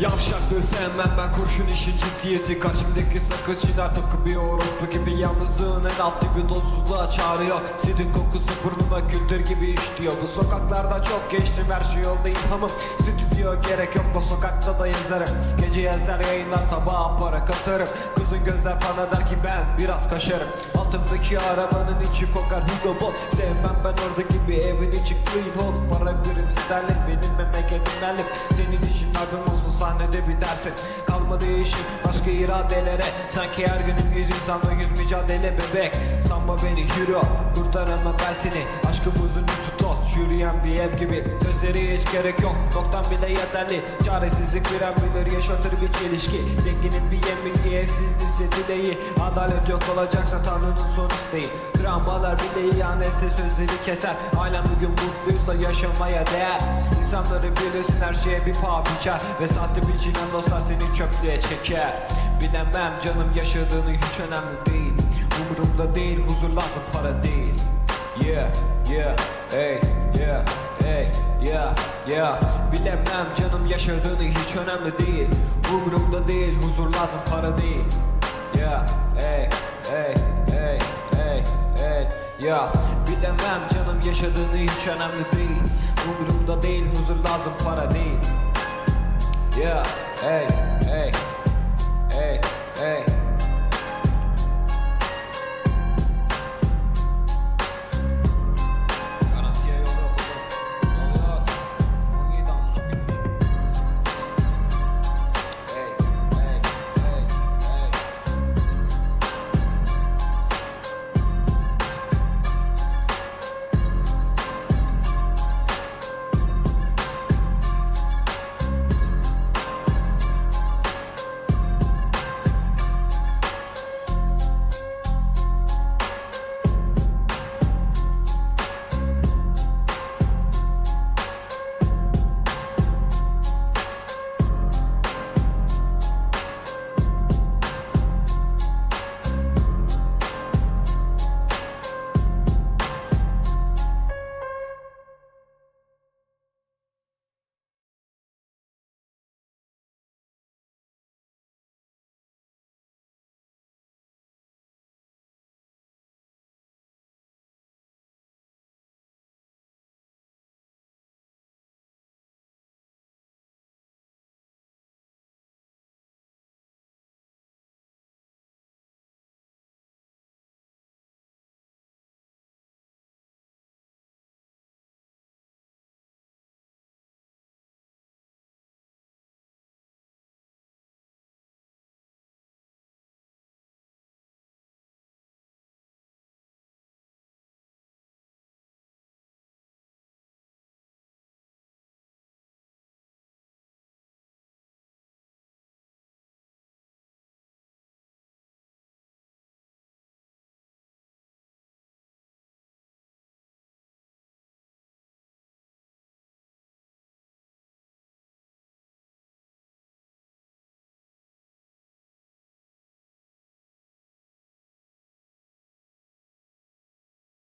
Yavşaklığı sevmem ben kurşun işin ciddiyeti. Karşımdaki sakız çiğner tıpkı bir orospu gibi Yalnızlığın en alt dibi dozsuzluğa çağırıyor Sidin kokusu burnuma kültür gibi işliyor. Bu sokaklarda çok geçtim her şey oldu ilhamım. Stüdyo gerek yok bu sokakta da yazarım. Gece yazar yayınlar sabah para kasarım. Kızın gözler bana der ki ben biraz kaşarım. Altımdaki arabanın içi kokar Hugo Boss. Sevmem ben orada gibi evin içi clean house Para birim sterlin benim memleketim Berlin Senin işin albüm olsun sahnede bir dersin. Kalmadı işin başka iradelere. Sanki her günüm yüz insanla yüz mücadele bebek. Sanma beni hero kurtaramam ben seni üstü toz çürüyen bir ev gibi. Sözleri hiç gerek yok noktan bile yeterli. Çaresizlik biren bilir yaşatır bir çelişki. Zenginin bir yemeği evsiz lise dileği Adalet yok olacaksa Tanrı'nın son isteği. Dramalar bile ihanetse sözleri keser. Ailem bugün mutluysa yaşamaya değer. İnsanları bilirsin her şeye bir paha biçer. Ve sahte biçilen dostlar seni çöplüğe çeker. Bilemem canım yaşadığını hiç önemli değil. Umurumda değil huzur lazım para değil. Yeah, yeah, hey, yeah, yeah, Bilemem canım yaşadığını hiç önemli değil. Umurumda değil huzur lazım para değil. Yeah, hey, hey, hey, hey, hey, yeah. Bilemem canım yaşadığını hiç önemli değil. Umurumda değil huzur lazım para değil. Yeah, hey